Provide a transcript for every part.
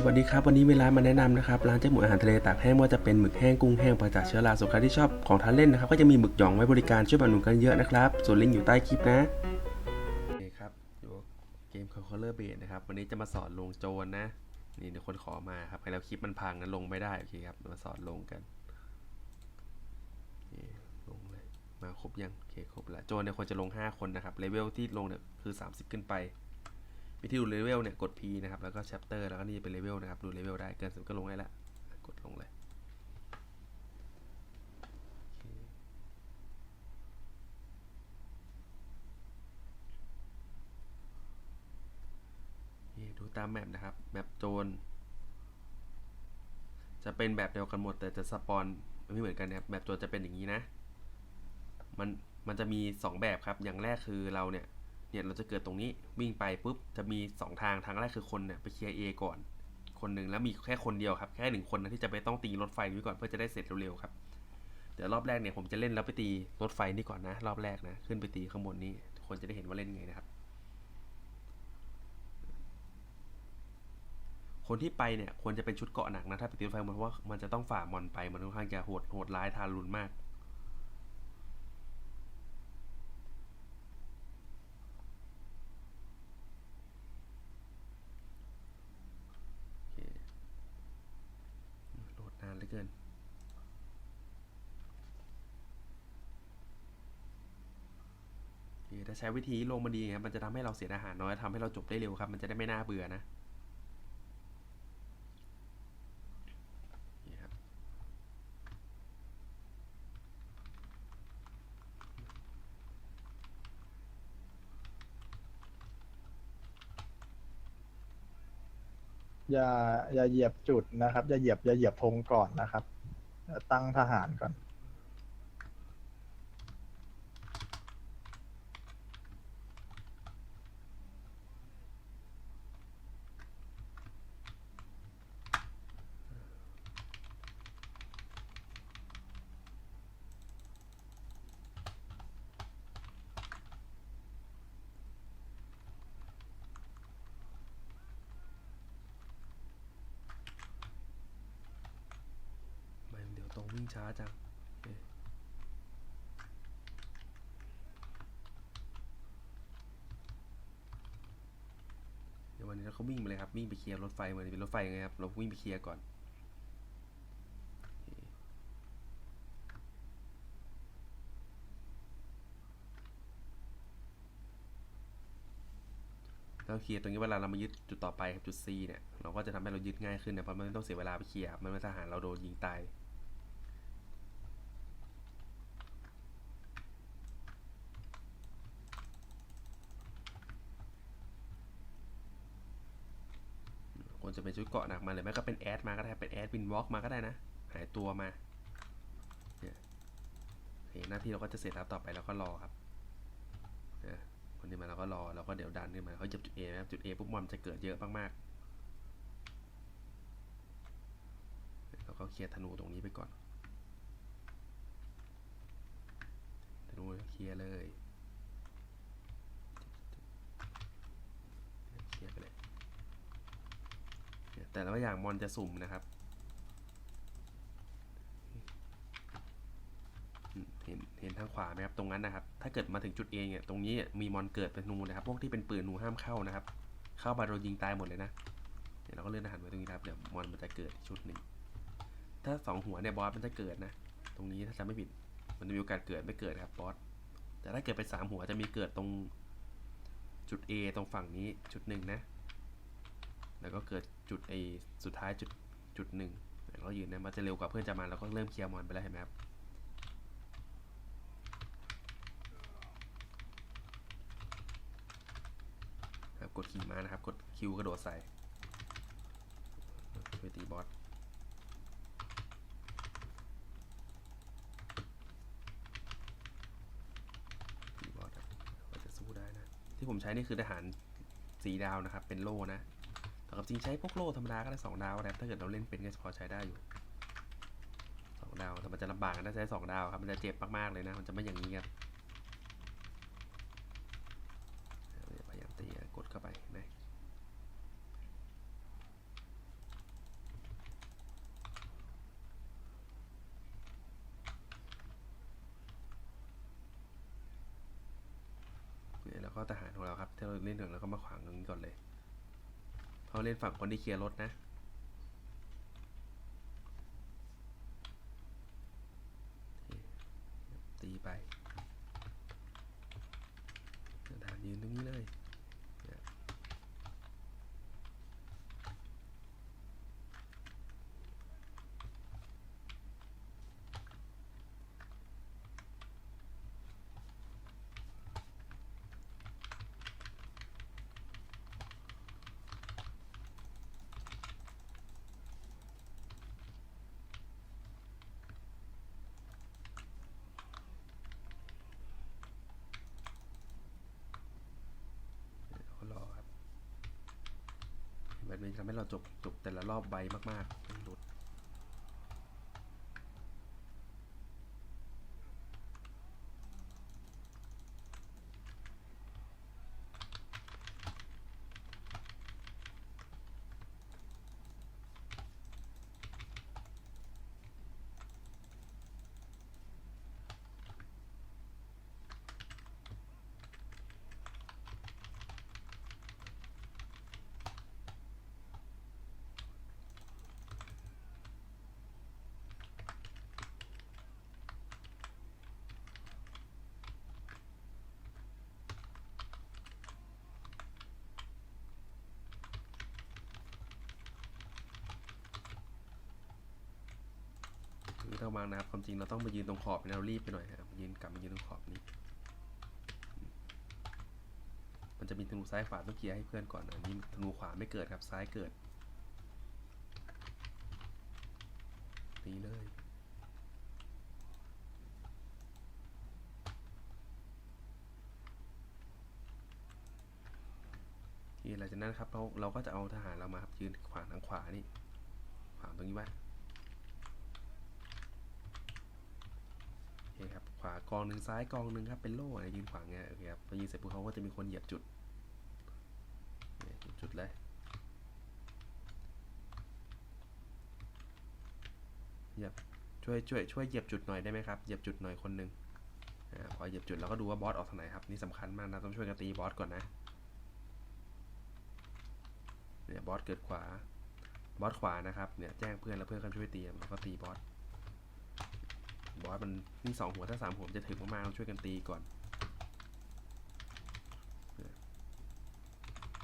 สวัสดีครับ วันนี้มีร้านมาแนะนำนะครับร้านเจ๊หมูอาหารทะเลตากแห้งว่าจะเป็นหมึกแห้งกุ้งแห้งปราจากเชื้อราส่วนใครที่ชอบของทานเล่นนะครับก็จะมีหมึกหยองไว้บริการช่วยบำรุงกันเยอะนะครับส่วนลิงก์อยู่ใต้คลิปนะโอเคครับอยู่เกม Conqueror b a s นะครับวันนี้จะมาสอนลงโจรนะ นี่เดี๋ยวคนขอมาครับแล้วคลิปมันพังนลงไม่ได้โอเคครับมาสอนลงกันนี่ลงเลยมาครบยังโอเคครบแล้วโจรเนี่ยควรจะลง 5 คนนะครับเลเวลที่ลงเนี่ยคือ 30 ขึ้นไป วิธีดูเลเวลเนี่ยกด P นะครับ แล้วก็ chapter แล้วก็นี่เป็นเลเวลนะครับ ดูเลเวลได้เกินสิบก็ลงได้ละกดลงเลยดูตามแมปนะครับ แมปโจรจะเป็นแบบเดียวกันหมด แต่จะสปอนไม่เหมือนกันนะครับแมปโจรจะเป็นอย่างนี้นะ มันมันจะมี 2 แบบครับ อย่างแรกคือเราเนี่ย เนี่ยเราจะเกิดตรงนี้วิ่งไปปุ๊บจะมี 2 ทางทางแรกคือคนเนี่ยไปเคลียร์ A ก่อน คนหนึ่งแล้วมีแค่คนเดียวครับ แค่หนึ่งคนนะที่จะไปต้องตีรถไฟนี้ก่อนเพื่อจะได้เสร็จเร็วๆครับเดี๋ยวรอบแรกเนี่ยผมจะเล่นแล้วไปตีรถไฟนี่ก่อนนะ รอบแรกนะ ขึ้นไปตีข้างบนนี้ทุกคนจะได้เห็นว่าเล่นไงนะครับ คนที่ไปเนี่ยควรจะเป็นชุดเกาะหนักนะถ้าไปตีรถไฟมันเพราะว่ามันจะต้องฝ่ามอนไปมันค่อนข้างจะโหดโหดร้ายทารุณมาก โอเคโหลดนานเหลือเกิน ถ้าใช้วิธีลงมาดีครับมันจะทำให้เราเสียอาหารน้อยทำให้เราจบได้เร็วครับ มันจะได้ไม่น่าเบื่อนะ อย่าอย่าเหยียบจุดนะครับ อย่าเหยียบอย่าเหยียบธงก่อนนะครับตั้งทหารก่อน ไม่เดี๋ยวตรงวิ่ง ช้าจังเดี๋ยววันนี้เราวิ่งไปเลยครับวิ่งไปเคลียร์รถไฟเหมือนเป็นรถไฟไงครับเราวิ่งไปเคลียร์ก่อนเคแล้วเคลียร์ตรงนี้เวลาเรามายึดจุดต่อไปครับจุด C เนี่ยเราก็จะทำให้เรายึดง่ายขึ้นนะเพราะมันไม่ต้องเสียเวลาไปเคลียร์มันไม่ทหารเราโดนยิงตาย ควรจะ เป็นชุดเกาะหนักมาเลยแม้ก็เป็นแอดมาก็ได้เป็นแอดวินวอล์กมาก็ได้นะ หายตัวมาเนี่ยห็นหน้าที่เราก็จะเสร็จแล้วต่อไปเราก็รอครับเนี่ยคนที่มาเราก็รอเราก็เดี๋ยวดันขึ้นมาเขาเหยียบจุด A นะครับจุด A ปุ๊บมอนจะเกิดเยอะมากๆเราก็เคลียร์ธนูตรงนี้ไปก่อนธนูเคลียร์เลยเคลียร์ไปเลย แต่ละอย่างมอนจะสุ่มนะครับ เห็นเห็นทางขวาไหมครับตรงนั้นนะครับ ถ้าเกิดมาถึงจุดเองเนี่ยตรงนี้มีมอนเกิดเป็นนูนะครับ พวกที่เป็นปืนนูห้ามเข้านะครับ เข้ามาโดนยิงตายหมดเลยนะเดี๋ยวเราก็เลื่อนอาหารไว้ตรงนี้นะครับเดี๋ยวมอนมันจะเกิดชุดหนึ่งถ้าสองหัวเนี่ยบอสมันจะเกิดนะตรงนี้ถ้าจำไม่ผิดมันจะมีโอกาสเกิดไม่เกิดครับบอสแต่ถ้าเกิดเป็นสามหัวจะมีเกิดตรงจุด A ตรงฝั่งนี้ชุดหนึ่งนะ แล้วก็เกิด จุดไอสุดท้ายจุดจุดหนึ่งแล้วก็ยืนนะมันจะเร็วกว่าเพื่อนจะมาเราก็เริ่มเคลียร์มอนไปแล้วเห็นไหมครับครับกดขี่ม้านะครับ กดคิวกระโดดใส่ไปตีบอสตีบอสครับว่าจะสู้ได้นะ ที่ผมใช้นี่คือทหารสีดาวนะครับ เป็นโล่นะ แต่กับจริงใช้พวกโล่ธรรมดาก็ได้สองดาวนะถ้าเกิดเราเล่นเป็นก็พอใช้ได้อยู่สองดาวแต่มันจะลำบากกันะใช้สองดาวครับมันจะเจ็บมากๆเลยนะ มันจะไม่อย่างนี้ครับพยายามตีกดเข้าไปนะ ก็ทหารของเราครับที่เราเล่นถึงแล้วก็มาขวางตรงนี้ก่อนเลย เขาเล่นฝั่งคนที่เคลียร์รถนะโอเคตีไปทหารยืนตรงนี้เลยเนี่ยเขารอครับ แบบนี้ทำให้เราจบจบแต่ละรอบใบมากๆ ไม่หลุดคือต้องวางนะครับความจริงเราต้องมายืนตรงขอบนะเรารีบไปหน่อยครับยืนกลับมายืนตรงขอบนี้ มันจะมีธนูซ้ายขวาต้องเคลียร์ให้เพื่อนก่อนนะอันนี้ธนูขวาไม่เกิดครับซ้ายเกิดตีเลยทีหลังจากนั้นครับเราเราก็จะเอาทหารเรามาครับยืนขวางทางขวานี่ขวางตรงนี้ไว้ โอเคครับ ข วากองหนึ่งซ้ายกองหนึ่งครับเป็นโล่ยืนขวางเงี้ยโอเคครับพอยืนเสร็จปุ๊บเขาก็จะมีคนเหยียบจุดจุดเลยเหยียบช่วยช่วยช่วยเหยียบจุดหน่อยได้ไหมครับเหยียบจุดหน่อยคนหนึ่งอพอเหยียบจุดเราก็ดูว่าบอสออกทางไหนครับนี่สำคัญมากนะต้องช่วยกันตีบอสก่อนนะเนี่ยบอสเกิดขวาบอสขวานะครับเนี่ยแจ้งเพื่อนแล้วเพื่อนก็ช่วยตีแล้วก็ตีบอส บอสมันมีสองหัวถ้าสามหัวจะถึงมากๆต้องช่วยกันตีก่อน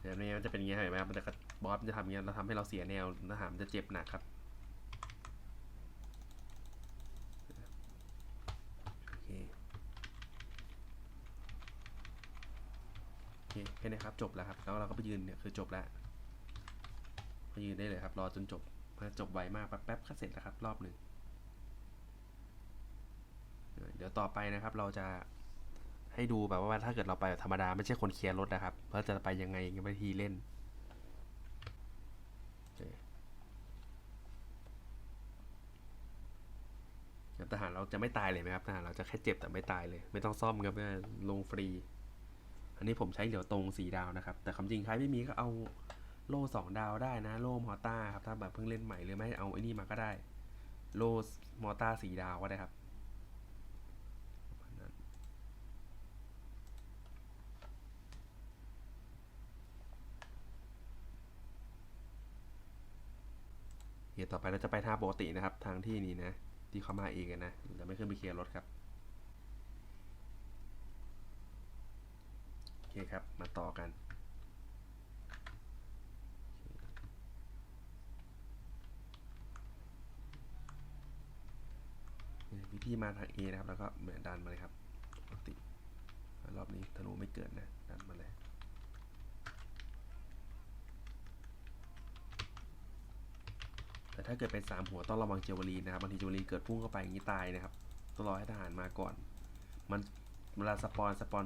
เดี๋ยวนี้มันจะเป็นอย่างงี้เห็นไหมครับมันจะกระบอสมันจะทำอย่างเงี้เราทำให้เราเสียแนวทหารมันจะเจ็บหนักครับโอเคโอเคแค่นี้ครับจบแล้วครับแล้วเราก็ไปยืนเนี่ยคือจบแล้วไปยืนได้เลยครับรอจนจบจบไวมากแป๊บๆก็เสร็จแล้วครับรอบหนึ่ง ดี๋ยวต่อไปนะครับ เราจะให้ดูแบบว่าถ้าเกิดเราไปแบบธรรมดาไม่ใช่คนเคลียร์รถนะครับเราจะไปยังไงยังไม่ทีเล่นทหารเราจะไม่ตายเลยไหมครับทหารเราจะแค่เจ็บแต่ไม่ตายเลย ไม่ต้องซ่อมครับเนี่ยลงฟรี อันนี้ผมใช้เหลียวตรงสีดาวนะครับ แต่คำจริงใครไม่มีก็เอาโล่สองดาวได้นะ โล่มอต้าครับถ้าแบบเพิ่งเล่นใหม่หรือไม่เอาไอ้นี่มาก็ได้ โล่มอต้าสีดาวก็ได้ครับ ประมาณนั้น เดี๋ยวต่อไปเราจะไปทางปกตินะครับ ทางที่นี้นะ ที่เขามาเองกันนะเราจะไม่ขึ้นไปเคลียร์รถครับโอเคครับ มาต่อกันเนี่ยวิธีมาทาง A นะครับ แล้วก็เหมือนดันมาเลยครับ ปกติ รอบนี้ธนูไม่เกิดนะ ดันมาเลย แต่ถ้าเกิดเป็นสามหัวต้องระวังเจวลีนะครับบางทีเจวลีเกิดพุ่งเข้าไปอย่างนี้ตายนะครับต้องรอให้ทหารมาก่อน มันเวลาสปอนสปอน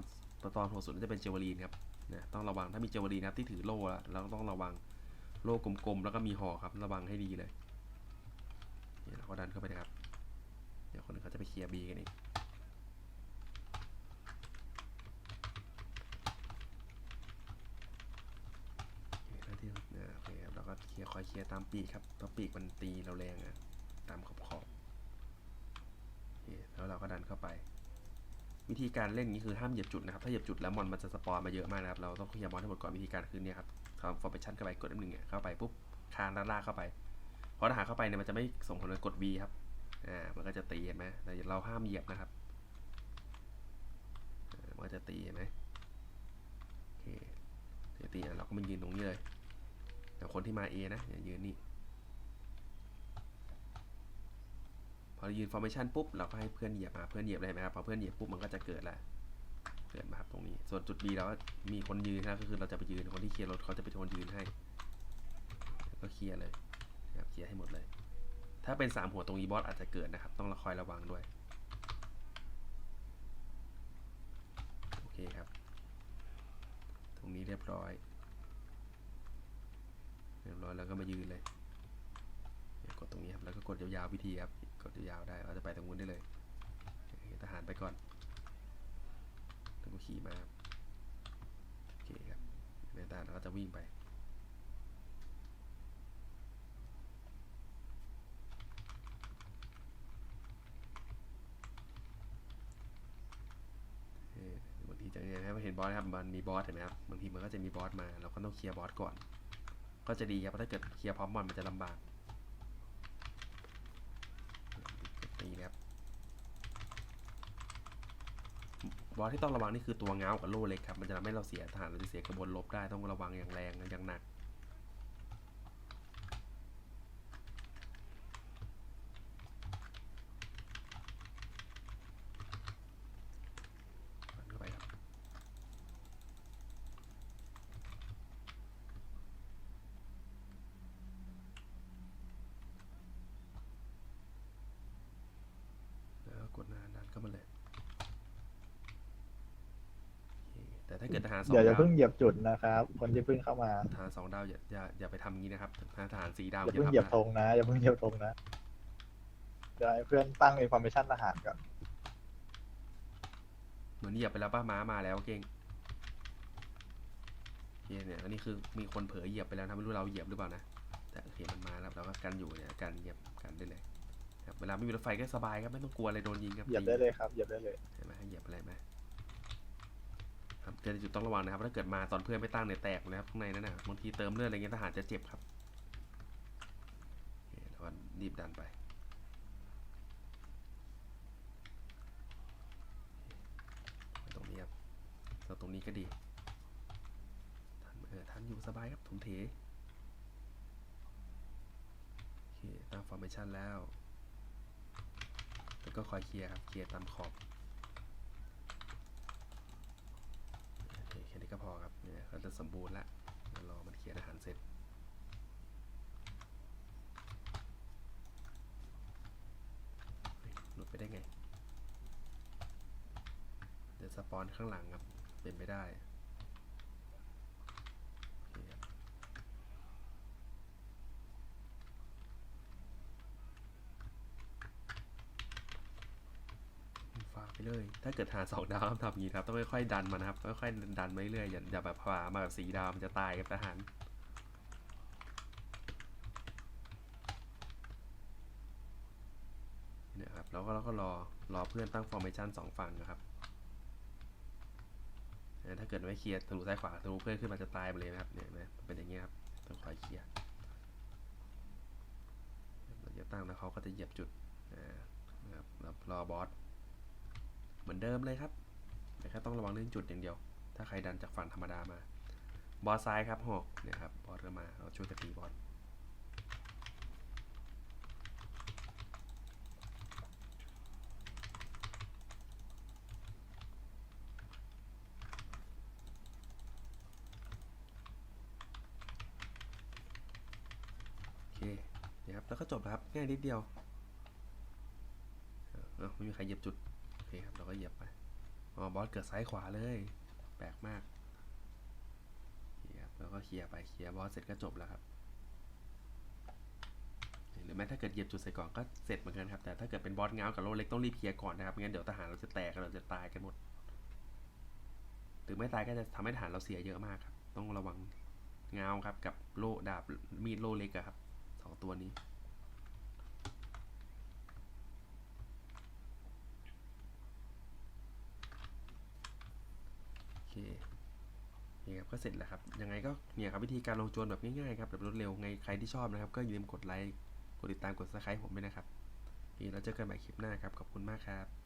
ตอนหัวสุดจะเป็นเจวลีนครับนะต้องระวังถ้ามีเจวลีนะครับที่ถือโล่อะเราต้องระวังโล่กลมๆแล้วก็มีห่อครับระวังให้ดีเลยเนี่ยเราก็ดันเข้าไปนะครับ เดี๋ยวคนอื่นเขาจะไปเคลียร์บีกันอีกโอเคหน้าที่เนี่ยโอเครับเคลียร์คอยเคลียร์ตามปีกครับเพราะปีกมันตีเราแรงอะตามขอบขอบแล้วเราก็ดันเข้าไป วิธีการเล่นนี้คือห้ามเหยียบจุดนะครับ ถ้าเหยียบจุดแล้วมอนมันจะสปอนมาเยอะมากนะครับ เราต้องเคลียร์มอนให้หมดก่อนวิธีการคือเนี่ยครับทำ formation เข้าไปกด F1 เนี่ยเข้าไปปุ๊บคานลากเข้าไปพอทหารเข้าไปเนี่ยมันจะไม่ส่งผลกับกด V ครับอ่ามันก็จะตีเห็นไหมแต่เราห้ามเหยียบนะครับมันจะตีเห็นไหมโอเคเดี๋ยวตีเราก็มายืนตรงนี้เลย อย่คนที่มา A นะ อย่ายืนนี่ พอเรายืน formation ปุ๊บ เราก็ให้เพื่อนเหยียบมาเพื่อนเหยียบเลยเห็นไหมครับ พอเพื่อนเหยียบปุ๊บ มันก็จะเกิดแล้วเกิดมาครับตรงนี้ ส่วนจุด B เราก็มีคนยืนนะก็คือเราจะไปยืน คนที่เคลียร์รถเขาจะเป็นคนยืนให้ ก็เคลียร์เลยนะครับเคลียร์ให้หมดเลย ถ้าเป็นสามหัวตรงนี้บอสอาจจะเกิดนะครับ ต้องคอยระวังด้วย โอเคครับ ตรงนี้เรียบร้อย เรียบร้อยแล้วก็มายืนเลย กดตรงนี้ครับ แล้วก็กดยาวๆวิธีครับ กดยาวๆได้เราจะไปตรงนู้นได้เลย ทหารไปก่อนแล้วก็ขี่มาครับโอเคครับในตาเราก็จะวิ่งไปเออบางทีจะเนี่ยนะครับเห็นบอสนะครับ มันมีบอสเห็นไหมครับ บางทีมันก็จะมีบอสมา เราก็ต้องเคลียร์บอสก่อน ก็จะดีครับเพราะถ้าเกิดเคลียร์พร้อมมอลมันจะลำบากตีนะครับบอลที่ต้องระวังนี่คือตัวเงากับโล่เล็กครับมันจะทำให้เราเสียทหารเราจะเสียกระบวนลบได้ต้องระวังอย่างแรงอย่างหนัก ฟันเข้าไปครับ แล้วก็กดหน้าดัน เข้ามาเลยโอเคแต่ถ้าเกิดทหารสองเดี๋ยวจะดาวเพิ่งเหยียบจุดนะครับ คนที่เพิ่งเข้ามาทหารสองดาวอย่าอย่าอย่าไปทำอย่างนี้นะครับถ้าทหารสี่ดาวอย่าอย่าเพิ่งทำเหยียบนะธงนะอย่าเพิ่งเหยียบธงนะเดี๋ยวให้เพื่อนตั้ง information ทหารก่อนเหมือนเหยียบไปแล้วป้าม้ามาแล้วเก่งโอเคเนี่ยอันนี้คือมีคนเผลอเหยียบไปแล้วนะไม่รู้เราเหยียบหรือเปล่านะแต่โอเคมันมาแล้วเราก็กันอยู่เนี่ยกันเหยียบกันได้เลย ครับเวลาไม่มีรถไฟก็สบายครับไม่ต้องกลัวอะไรโดนยิงครับเหยียบได้เลยครับเหยียบได้เลยเห็นไหมเหยียบอะไรไหมครับเจอจุดต้องระวังนะครับ ถ้าเกิดมาตอนเพื่อนไม่ตั้งเนี่ยแตกนะครับข้างในนั่นนะบางทีเติมเลือดอะไรเงี้ยทหารจะเจ็บครับโอเคแล้วก็รีบดันไปตรงนี้ครับแล้วตรงนี้ก็ดีทันเออทันอยู่สบายครับถุงเทโอเคตั้งฟอร์เมชันแล้วแล้ว ก็คอยเคลียร์ครับเคลียร์ตามขอบโอเคแค่นี้ก็พอครับเนี่ยก็จะสมบูรณ์ละรอมันเคลียร์อาหารเสร็จหลุดไปได้ไง เดี๋ยวสปอนข้างหลังครับ เป็นไปได้โอเคครับ ฝากไป เลย ถ้าเกิดหาสองดาวต้องทำอย่างนี้ครับ ต้องค่อยๆดันมันะครับค่อยๆดันมาเรื่อยอย่าอย่าแบบผ่ามาแบบสีดาวมันจะตายกับทหารเนี่ยครับแล้วก็เราก็รอรอเพื่อนตั้งฟอร์เมชันสองฝั่งนะครับถ้าเกิดไม่เคลียร์ทะลุซ้ายขวาทะลุเพื่อนขึ้นมาจะตายไปเลยนะครับเนี่ยนไหมมันเป็นอย่างเงี้ยครับต้องคอยเคลียร์เราจะตั้งแล้วเขาก็จะเหยียบจุดนะครับรอบอส เหมือนเดิมเลยครับแต่แค่ต้องระวังเรื่องจุดอย่างเดียว ถ้าใครดันจากฝั่งธรรมดามา บอสซ้ายครับหอกเนี่ยครับ บอสก็มาเราช่วยกันตีบอสโอเคเนี่ยครับแล้วก็จบแล้วครับง่ายนิดเดียวเอ้าไม่มีใครเหยียบจุด คครับเราก็เหยียบไปอ๋อบอสเกิดซ้ายขวาเลย แปลกมากนี่ครับแล้วก็เคลียร์ไปเคลียร์บอสเสร็จก็จบแล้วครับหรือแม้ถ้าเกิดเหยียบจุดใส่ก่อนก็เสร็จเหมือนกันครับแต่ถ้าเกิดเป็นบอสเงากับโลเล็กต้องรีบเคลียร์ก่อนนะครับไม่งั้นเดี๋ยวทหารเราจะแตกกันเราจะตายกันหมดหรือไม่ตายก็จะทำให้ทหารเราเสียเยอะมากครับ ต้องระวังเงาครับกับโล่ดาบมีดโล่เล็กครับสองตัวนี้ นี่ครับก็เสร็จแล้วครับยังไงก็เนี่ยครับวิธีการลงโจรแบบง่ายๆครับแบบรวดเร็วไงใครที่ชอบนะครับ ก็อย่าลืมกดไลค์กดติดตามกดซับสไครต์ผมด้วยนะครับนี่เราเจอกันใหม่คลิปหน้าครับขอบคุณมากครับ